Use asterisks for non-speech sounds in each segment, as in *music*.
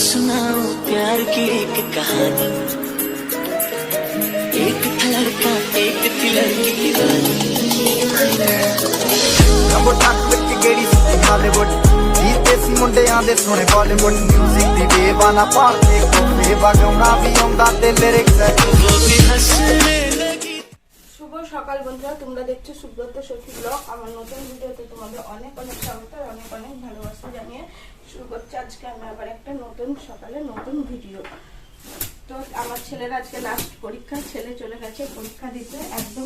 सुनाओ प्यार की एक कहानी एक था लड़का एक थी लड़की दीवानी ਨੰਬਰ ਟੱਕ ਵਿੱਚ ਗੇੜੀ ਸੁੱਤੀ ਹਾਲੀਵੁੱਡ ਜੀ ਦੇਸੀ ਮੁੰਡਿਆਂ ਦੇ ਸੋਹਣੇ ਬਾਲੀਵੁੱਡ 뮤직 ਦੀ ਬੇਵਾਨਾ ਭਾਰਤੀ ਕੋਲੇ ਵਗਾਉਣਾ ਵੀ ਆਉਂਦਾ ਤੇ ਲਿਰਿਕਸ वो भी हंसने लगी শুভ সকাল বন্ধুরা তোমরা দেখছো সুব্রত সখী ব্লগ আমার নতুন ভিডিওতে তোমাদের অনেক অনেক স্বাগত আর অনেক অনেক ভালোবাসা জানিয়ে শুরু করছি আজকে আমি আবার একটা নতুন, সকালে নতুন ভিডিও তো আমার ছেলের আজকে লাস্ট ছেলে চলে গেছে পরীক্ষা দিতে। একদম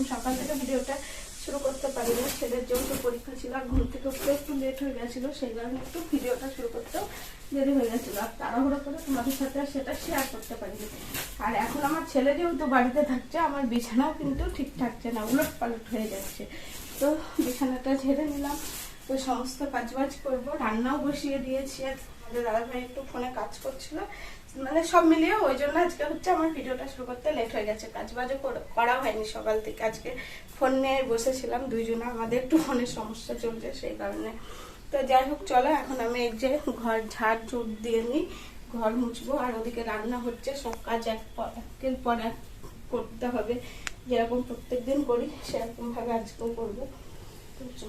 ভিডিওটা শুরু করতে পারিনি। ছেলের পরীক্ষা ছিল ঘুম থেকে উঠতে একটু লেট হয়ে গেছিল, সেই কারণে একটু ভিডিওটা শুরু করতেও দেরি হয়ে গেছিল। আর তাড়াহুড়ো করে তোমাদের সাথে সেটা শেয়ার করতে পারিনি। আর এখন আমার ছেলে যেহেতু বাড়িতে থাকছে, আমার বিছানাও কিন্তু ঠিক থাকছে না উলট পালট হয়ে যাচ্ছে। তো বিছানাটা ঝেড়ে নিলাম। তো সমস্ত কাজ বাজ করব, রান্নাও বসিয়ে দিয়েছি, আর আমাদের দাদাভাই একটু ফোনে কাজ করছিল। মানে সব মিলিয়ে ওই জন্য আজকে হচ্ছে আমার ভিডিওটা শুরু করতে লেট হয়ে গেছে। কাজ বাজও কর- হয়নি সকাল থেকে। আজকে ফোন নিয়ে বসেছিলাম, দুইজনে আমাদের একটু ফোনের সমস্যা চলছে সেই কারণে। তো যাই হোক, চলো এখন আমি এই যে ঘর ঝাড় ঝুট দিয়ে নিই, ঘর মুছবো, আর ওদিকে রান্না হচ্ছে, সব কাজ একের পর এক করতে হবে। যেরকম প্রত্যেক দিন করি, সেরকমভাবে আজকেও করব। তো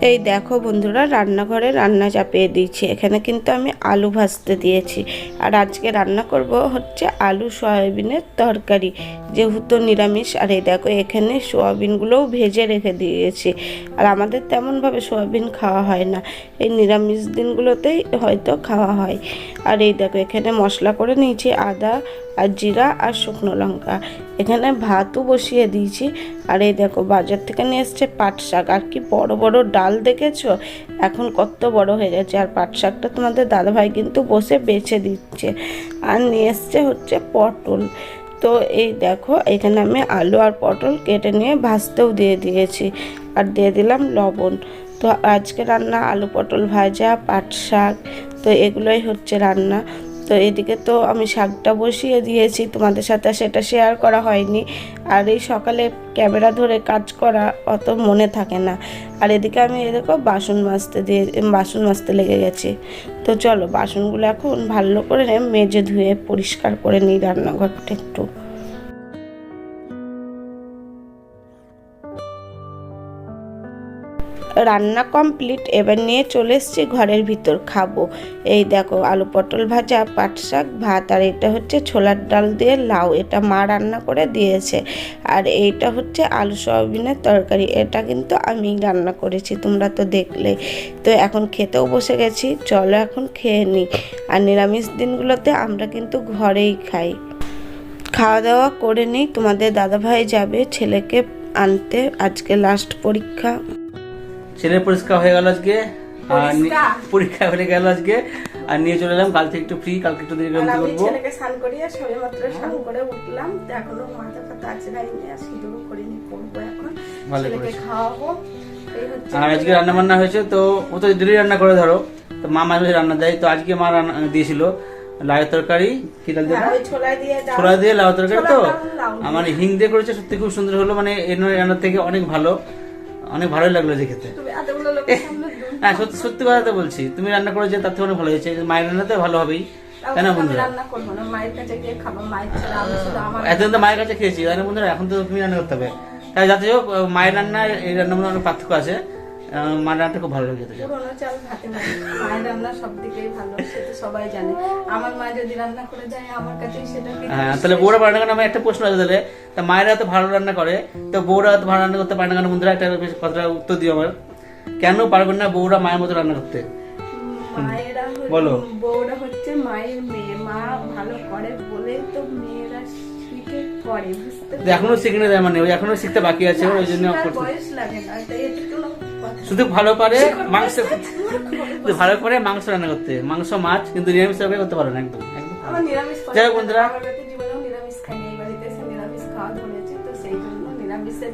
এই দেখো বন্ধুরা, রান্নাঘরে রান্না চাপিয়ে দিয়েছি। এখানে কিন্তু আমি আলু ভাজতে দিয়েছি। আর আজকে রান্না করব হচ্ছে আলু সয়াবিনের তরকারি, যেহেতু নিরামিষ। আর এই দেখো, এখানে সোয়াবিনগুলোও ভেজে রেখে দিয়েছি। আর আমাদের তেমনভাবে সোয়াবিন খাওয়া হয় না। এই নিরামিষ দিনগুলোতেই হয়তো খাওয়া হয়। আর এই দেখো, এখানে মশলা করে নিয়েছি আদা, আর জিরা, আর শুকনো লঙ্কা। এখানে ভাতও বসিয়ে দিয়েছি। আর এই দেখো, বাজার থেকে নিয়ে এসছে পাট শাক। আর কি বড় বড় ডাল দেখেছ? এখন কত বড় হয়ে গেছে। আর পাট শাকটা তোমাদের দাদাভাই কিন্তু বসে বেছে দিচ্ছে। আর নিয়ে এসছে হচ্ছে পটল। তো এই দেখো, এখানে আমি আলু আর পটল কেটে নিয়ে ভাজতেও দিয়ে দিয়েছি। আর দিয়ে দিলাম লবণ। তো আজকে রান্না আলু পটল ভাজা, পাট শাক, তো এগুলোই হচ্ছে রান্না। তো এদিকে তো আমি শাকটা বসিয়ে দিয়েছি, তোমাদের সাথে সেটা শেয়ার করা হয়নি। আর এই সকালে ক্যামেরা ধরে কাজ করা অত মনে থাকে না। আর এদিকে আমি এদিকে বাসন মাজতে দিয়ে, বাসন মাজতে লেগে গেছি। তো চলো বাসনগুলো এখন ভালো করে মেজে ধুয়ে পরিষ্কার করে নিই রান্নাঘরটা একটু। রান্না কমপ্লিট এবার নিয়ে চলে এসছি ঘরের ভিতর খাব। এই দেখো, আলু পটল ভাজা, পাট শাক, ভাত, আর এটা হচ্ছে ছোলার ডাল দিয়ে লাউ, এটা মা রান্না করে দিয়েছে। আর এইটা হচ্ছে আলু সয়াবিনের তরকারি, এটা কিন্তু আমি রান্না করেছি, তোমরা তো দেখলে। তো এখন খেতেও বসে গেছি, চলো এখন খেয়ে নিই। আর নিরামিষ দিনগুলোতে আমরা কিন্তু ঘরেই খাই। খাওয়া দাওয়া করে নিই, তোমাদের দাদাভাই যাবে ছেলেকে আনতে, আজকে লাস্ট পরীক্ষা। ছেলের পরিষ্কার হয়ে গেল আজকে আর পরীক্ষা হয়ে গেল আজকে আর নিয়ে চলে এলাম কাল থেকে একটু ফ্রি কালকে একটু দেরি আর করে আমি করব। ছেলেকে স্নান করিয়ে সবে মাত্র স্নান করে উঠলাম এখনও মাথা ফাতা আছে আর সিঁদুরও করিনি করব এখন। ছেলেকে খাওয়াবো আর আজকে রান্না বান্না হয়েছে তো ও তো ডেলি রান্না করে ধরো। তো মা মাঝে রান্না দেয় তো আজকে মা রান্না দিয়েছিল লাউ তরকারি কি ডাল হ্যাঁ, ছোলা দিয়ে ডাল- ছোলা দিয়ে লাউ তরকারি তো। আমার হিং দিয়ে করেছে সত্যি খুব সুন্দর হলো মানে এর রান্নার থেকে অনেক ভালো। অনেক ভালোই লাগল যে খেতে। *laughs* হ্যাঁ সত্যি সত্যি কথা তো বলছি তুমি রান্না করেছ তার থেকে অনেক ভালো হয়েছে। মায়ের রান্নাতে ভালো হবেই তাই না বন্ধুরা এতদিন তো মায়ের কাছে খেয়েছি তাই না বন্ধুরা? এখন তো তুমি রান্না করতে হবে। তাই যাতে হোক মায়ের রান্না এই রান্নার মধ্যে অনেক পার্থক্য আছে। মায়ের রান্নাটা খুব ভালো লাগে পুরোনো চাল ভাতে মায়ের রান্না সব দিকেই ভালো সেটা সবাই জানে। আমার মা যদি রান্না করে যায় আমার কাছে সেটা হ্যাঁ তাহলে বউরা পারে না কেন আমার একটা প্রশ্ন আছে তাহলে। তা মায়েরা তো ভালো রান্না করে তো বউরা তো ভালো রান্না করতে পারে না কেন? বন্ধুরা একটা বেশ কথাটা উত্তর দিও আমার। কেন পারবেন না বউরা মায়ের মতো রান্না করতে? মায়েরা বলো। বউরা হচ্ছে মায়ের মেয়ে। মা ভালো করে বলে তো মেয়েরা শিখে করে বুঝতে এখনও শিখিনি দেয় মানে ওই এখনও শিখতে বাকি আছে ওই জন্য বয়স লাগে না শুধু ভালো পারে মাংস ভালো করে মাংস রান্না করতে। মাংস মাছ কিন্তু নিরামিষ তরকারি করতে পারে না একদম। যাই হোক বন্ধুরা।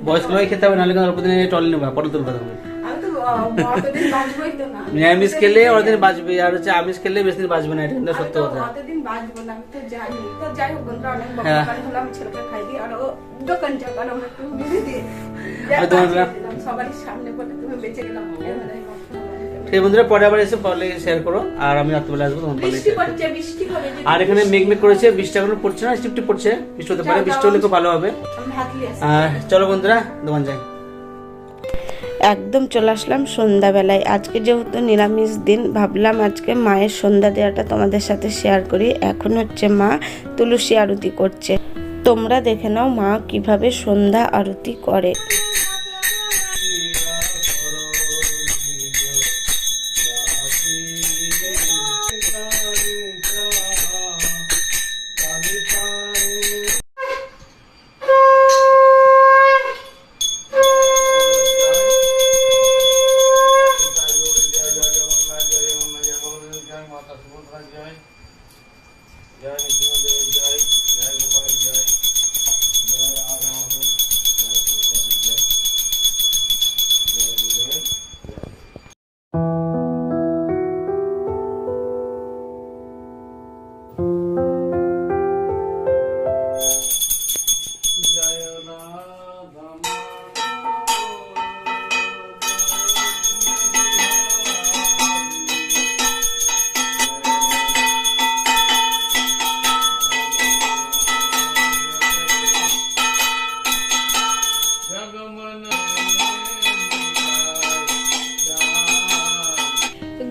বয়স্ক লোক খেতে হবে নাহলে কিন্তু অল্প দিনে টল নেবে পটল তুলবে তখন অতদিন নিরামিষ খেলে অনেকদিন বাঁচবে আর হচ্ছে আমিষ খেলে বেশি দিন বাঁচবে না এটা কিন্তু সত্য কথা। অতদিন হ্যাঁ। দোকান আর আমরা বিড়ি দিই তোমার সবারই সামনে বলে তুমি বেঁচে গেলাম বন্ধুরা পরে আবার এসে পরে শেয়ার করো আর আমি রাত্রিবেলা আসব share বৃষ্টি হবে আর এখানে মেঘ মেঘ করেছে বৃষ্টি এখনও পড়ছে না টিপটি পড়ছে বৃষ্টি হতে পারে বৃষ্টি হলে খুব ভালো হবে। আর চলো বন্ধুরা দোকান যাই। একদম চলে আসলাম সন্ধ্যাবেলায়। আজকে যেহেতু নিরামিষ দিন ভাবলাম আজকে মায়ের সন্ধ্যা দেওয়াটা তোমাদের সাথে শেয়ার করি। এখন হচ্ছে মা তুলসী আরতি করছে। তোমরা দেখে নাও মা কীভাবে সন্ধ্যা আরতি করে।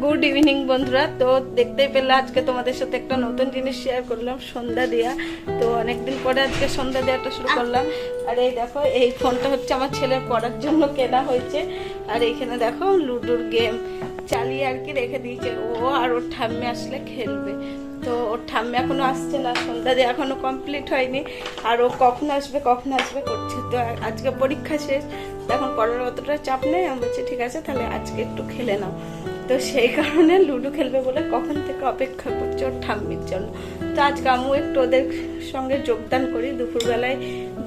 গুড ইভিনিং বন্ধুরা। তো দেখতেই পেলে আজকে তোমাদের সাথে একটা নতুন জিনিস শেয়ার করলাম, সন্ধ্যা দেওয়া তো অনেকদিন পরে আজকে সন্ধ্যা দেওয়াটা শুরু করলাম। আর এই দেখো, এই ফোনটা হচ্ছে আমার ছেলের পড়ার জন্য কেনা হয়েছে। আর এইখানে দেখো, লুডোর গেম চালিয়ে আর কি রেখে দিয়েছে। ও আর ওর ঠাম্মি আসলে খেলবে। তো ওর ঠাম্মি এখনও আসছে না, সন্ধ্যা দিয়ে এখনও কমপ্লিট হয়নি। আর ও কখন আসবে কখন আসবে করছে। তো আজকে পরীক্ষা শেষ। এখন পড়ার অতটা চাপ নেই। আমি বলছি, ঠিক আছে, তাহলে আজকে একটু খেলে নাও। তো সেই কারণে লুডো খেলবে বলে কখন থেকে অপেক্ষা করছে ওর ঠাম্মির জন্য। তো আজকে আমিও একটু ওদের সঙ্গে যোগদান করি। দুপুরবেলায়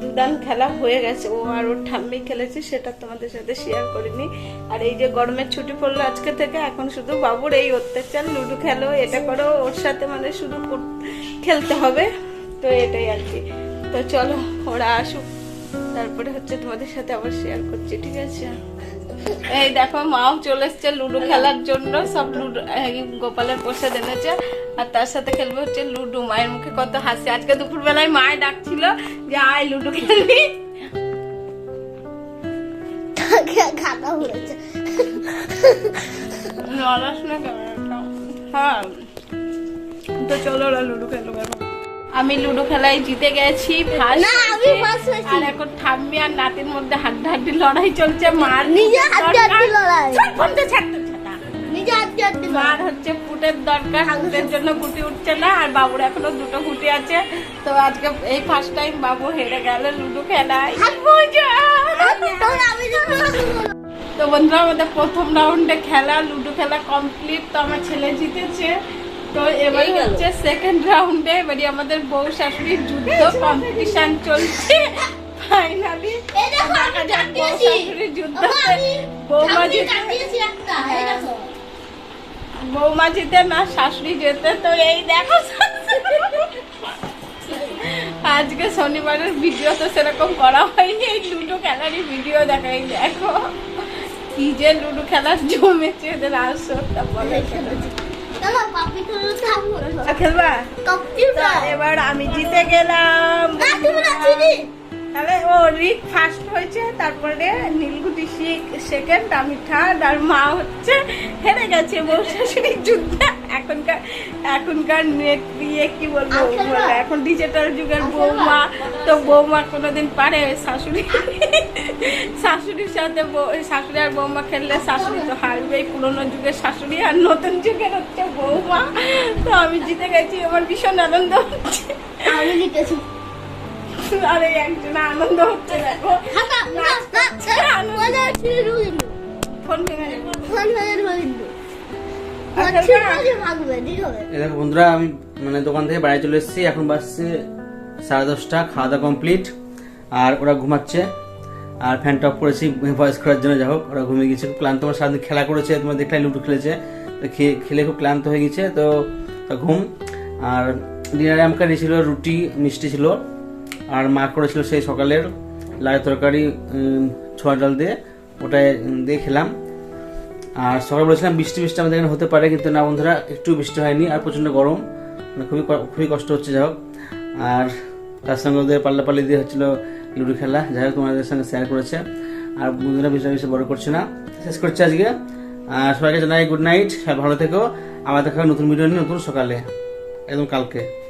দুদান খেলা হয়ে গেছে। ও আর ওর ঠাম্মি খেলেছে, সেটা তোমাদের সাথে শেয়ার করিনি। আর এই যে গরমের ছুটি পড়ল আজকে থেকে, এখন শুধু বাবুর এই অত্যাচার, লুডো খেলো, এটা করো, ওর সাথে মানে শুধু খেলতে হবে। তো এটাই আর কি। তো চলো, ওরা আসুক। তারপরে হচ্ছে তোমাদের সাথে আবার শেয়ার করছি, ঠিক আছে? এই দেখো মাও চলে এসছে লুডো খেলার জন্য। সব লুডো গোপালের প্রসাদ এনেছে। আর তার সাথে খেলবে হচ্ছে লুডো। মায়ের মুখে কত হাসি। আজকে দুপুর বেলায় মায় ডাকছিল যে আয় লুডো খেলবি। হ্যাঁ। তো চলো ওরা লুডো খেলবে। আমি লুডো খেলায় জিতে গেছি। আর এখন ঠাম্মি আর নাতির মধ্যে হাড্ডাহাড্ডি লড়াই চলছে মার নিজে হাড্ডাহাড্ডি লড়াই। মার হচ্ছে ফুটের দরকার ফুটের জন্য গুটি উঠছে না আর বাবুর এখনও দুটো গুটি আছে। তো আজকে এই ফার্স্ট টাইম বাবু হেরে গেল লুডো খেলায়। তো বন্ধুরা আমাদের প্রথম রাউন্ডে খেলা লুডো খেলা কমপ্লিট তো আমার ছেলে জিতেছে। তো এবার হচ্ছে সেকেন্ড রাউন্ডে এবারে আমাদের বউ শাশুড়ির যুদ্ধ কম্পিটিশন চলছে। ফাইনালি দেখা যাক বউ শাশুড়ির যুদ্ধ বৌমা দেখো। বৌমা জিতে না শাশুড়ি যেতে তো এই দেখো। আজকে শনিবারের ভিডিও তো সেরকম করা হয়নি। এই লুডো খেলারই ভিডিও দেখাই দেখো। কি যে লুডো খেলার জমেছে এদের আসরটা বলে খেলবা তুলো। এবার আমি জিতে গেলাম। তাহলে ও রিক ফার্স্ট হয়েছে তারপরে নীলগুটি সেকেন্ড আমি থার্ড আর মা হচ্ছে হেরে গেছে বউ শাশুড়ির যুদ্ধ এখনকার এখনকার নেট দিয়ে কি বলব খেলবা? এখন ডিজিটাল যুগের খেলবা? বৌমা তো বৌমা কোনোদিন পারে শাশুড়ি। শাশুড়ির সাথে শাশুড়ি আর বৌমা খেললে শাশুড়ি তো হারবেই। পুরোনো যুগের শাশুড়ি আর নতুন যুগের হচ্ছে বৌমা। তো আমি জিতে গেছি আমার ভীষণ আনন্দ হচ্ছে। আমি জিতেছি। আর একজন আনন্দ হচ্ছে দেখো। ফোন? এই দেখো বন্ধুরা আমি মানে দোকান থেকে বাড়ি চলে এসেছি এখন বাজছে সাড়ে দশটা খাওয়া দাওয়া কমপ্লিট আর ওরা ঘুমাচ্ছে। আর ফ্যান টপ করেছি ভয়েস করার জন্য যাই হোক, ওরা ঘুমিয়ে গেছে খুব ক্লান্ত আমার সারাদিন খেলা করেছে, তোমার দেখলে, লুডো খেলেছে। তো খেয়ে- খেলে খুব ক্লান্ত হয়ে গেছে তো ঘুম। আর ডিনারে আমাকে ছিল রুটি, মিষ্টি ছিল। আর মা করেছিল সেই সকালের লাই তরকারি ছোয়া ডাল দিয়ে, ওটাই দিয়ে খেলাম। আর সকালে বলেছিলাম বৃষ্টি বৃষ্টি আমাদের এখানে হতে পারে, কিন্তু না বন্ধুরা, একটু বৃষ্টি হয়নি, আর প্রচণ্ড গরম। মানে খুবই খুবই কষ্ট হচ্ছে, যাই হোক। আর তার সঙ্গে ওদের পাল্লাপাল্লি দিয়ে হচ্ছিল লুডো খেলা। যাই হোক, তোমাদের সঙ্গে শেয়ার করেছে। আর বন্ধুরা, বিষয় বিষয় বড় করছে না। শেষ করছে আজকে। আর সবাইকে জানাই গুড নাইট সবাই ভালো থেকো। আবার দেখা নতুন ভিডিও নিয়ে নতুন সকালে, একদম কালকে।